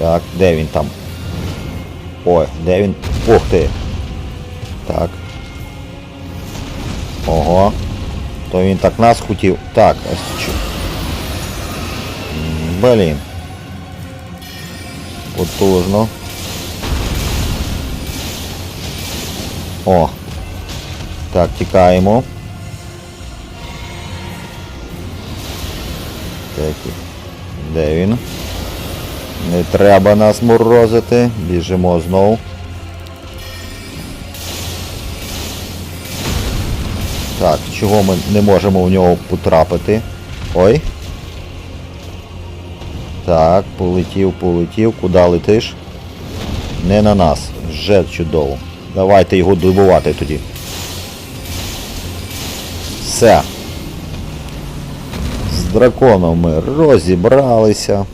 Так, де він там? Ой, де він? Ух ти. Так. Ого. То він так нас хотів. Так, а що? Блін. Потужно. О. Так, тікаємо. Так. Де він? Не треба нас морозити. Біжимо знову. Так, чого ми не можемо в нього потрапити? Ой. Так, полетів, полетів. Куди летиш? Не на нас. Вже чудово. Давайте його добувати тоді. Все. З драконом ми розібралися.